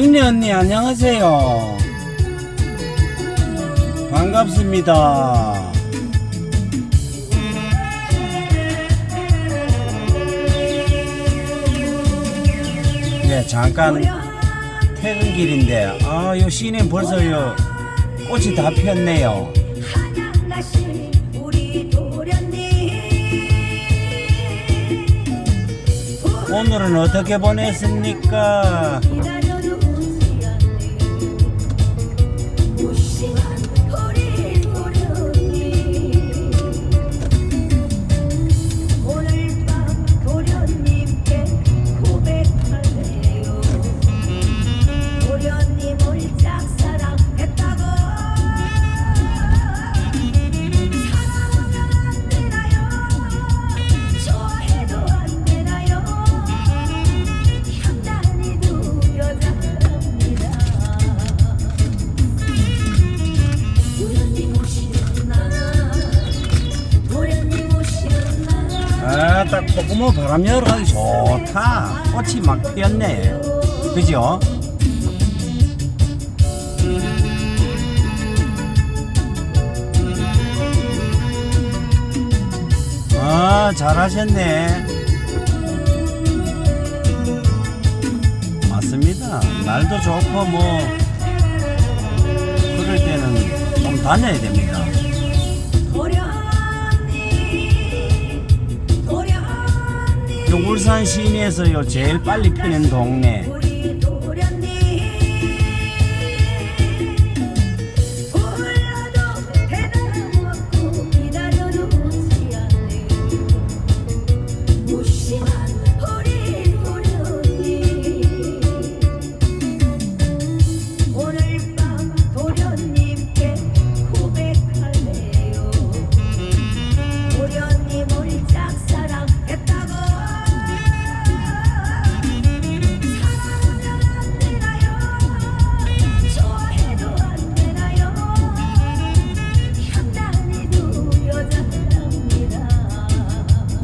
정리 언니 안녕하세요. 반갑습니다. 네, 잠깐 퇴근길인데, 아, 요 시내 벌써 요 꽃이 다 폈네요. 오늘은 어떻게 보냈습니까? 열어가지고 좋다. 꽃이 막 피었네. 그죠? 아, 잘하셨네. 맞습니다. 날도 좋고, 뭐, 그럴 때는 좀 다녀야 됩니다. 울산 시내에서요, 제일 빨리 피는 동네.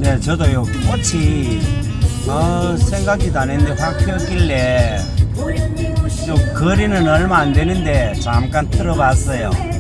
네, 저도 요, 꽃이, 아, 생각지도 안 했는데 확 피었길래, 좀 거리는 얼마 안 되는데, 잠깐 틀어봤어요.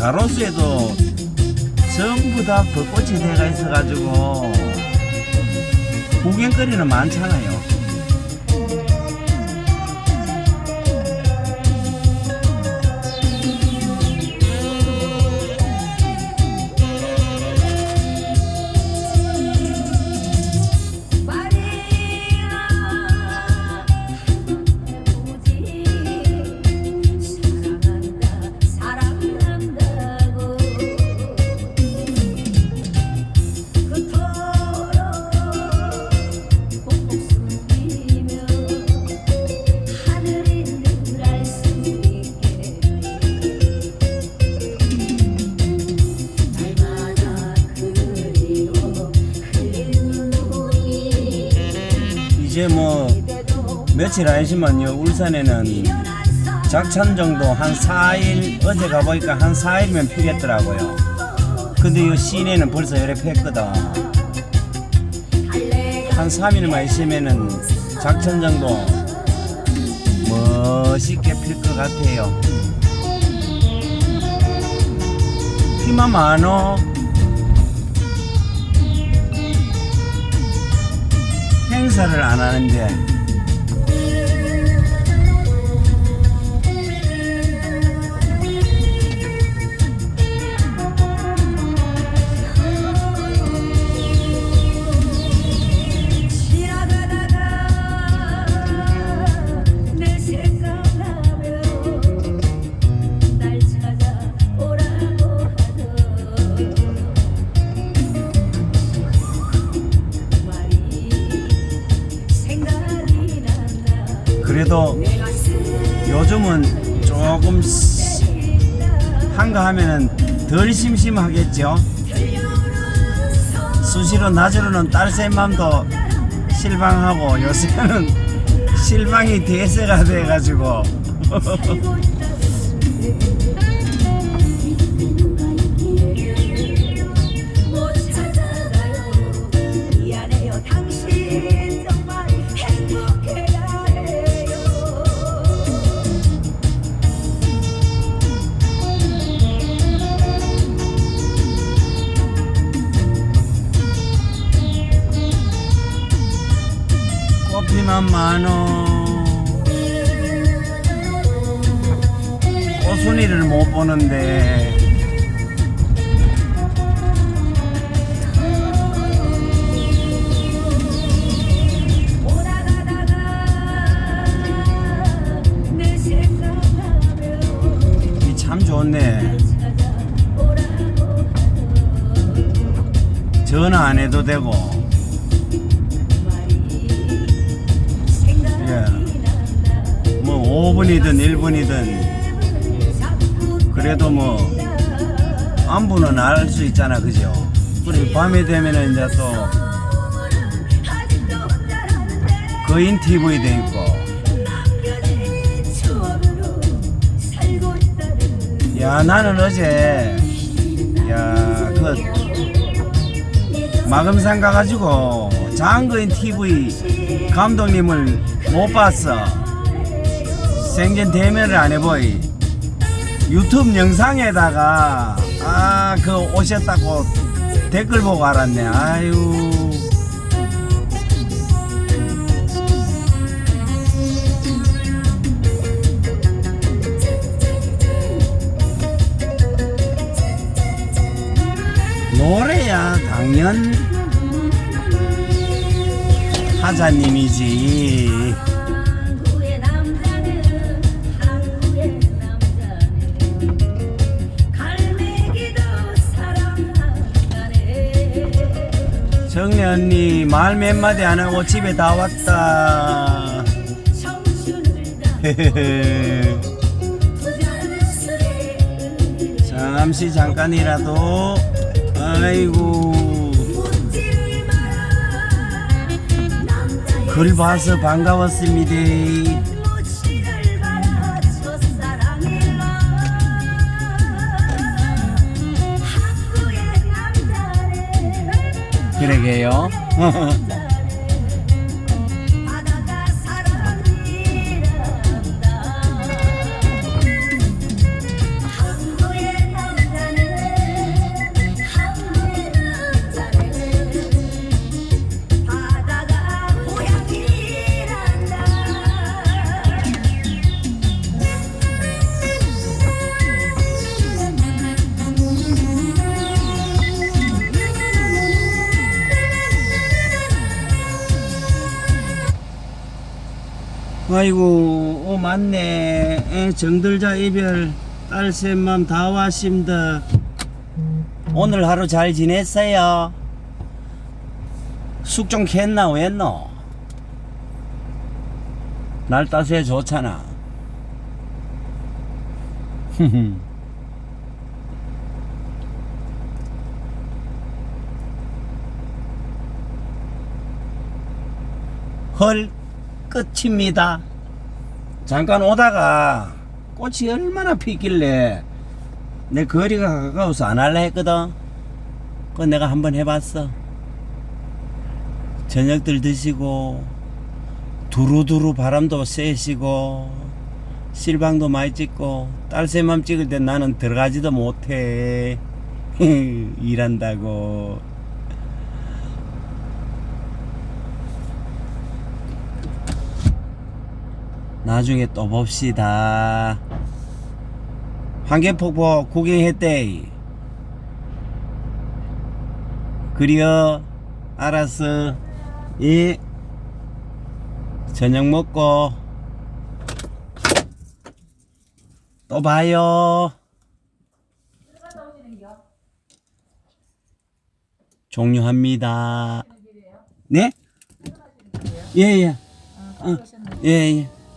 가로수에도 전부 다 벚꽃이 돼가 있어가지고, 구경거리는 많잖아요. 이제 뭐, 며칠 안 있으면요, 울산에는 작천 정도 한 4일, 어제 가보니까 한 4일이면 피겠더라고요. 근데 이 시내는 벌써 열에 폈거든. 한 3일만 있으면은 작천 정도 멋있게 필 것 같아요. 꽃피만 많어 행사를 안 하는데 한가하면은 덜 심심하겠죠? 수시로 낮으로는 딸새 맘도 실망하고 요새는 실망이 대세가 돼가지고 많어 꽃순이를 못 보는데 이 참 좋네. 전화 안 해도 되고 5분이든 1분이든 자꾸 그래도 뭐 안부는 알 수 있잖아 그죠? 그리고 밤에 되면은 이제 또 거인 TV 돼 있고. 야 나는 어제 야그 마금산 가가지고 장거인 TV 감독님을 못 봤어 생전 대면을 안 해보이. 유튜브 영상에다가 아 그 오셨다고 댓글 보고 알았네. 아유. 노래야 당연. 하자님이지 정리 언니 말 몇 마디 안 하고 집에 다 왔다. 잠시 잠깐이라도. 아이고. 글 봐서 반가웠습니다 그러게요 아이고 오 맞네 에, 정들자 이별 딸샘맘 다 왔습니다 오늘 하루 잘 지냈어요? 숙 좀 캤나 왜노? 날 따스해 좋잖아 헐 끝입니다. 잠깐 오다가 꽃이 얼마나 피길래 내 거리가 가까워서 안 할래 했거든. 그거 내가 한번 해봤어. 저녁들 드시고 두루두루 바람도 쐬시고 실방도 많이 찍고 딸새맘 찍을 때 나는 들어가지도 못해. 일한다고. 나중에 또 봅시다. 환계폭포 구경했대. 그리어 알았어. 예. 저녁 먹고 또 봐요. 종료합니다. 네? 예, 예. 어, 예, 예.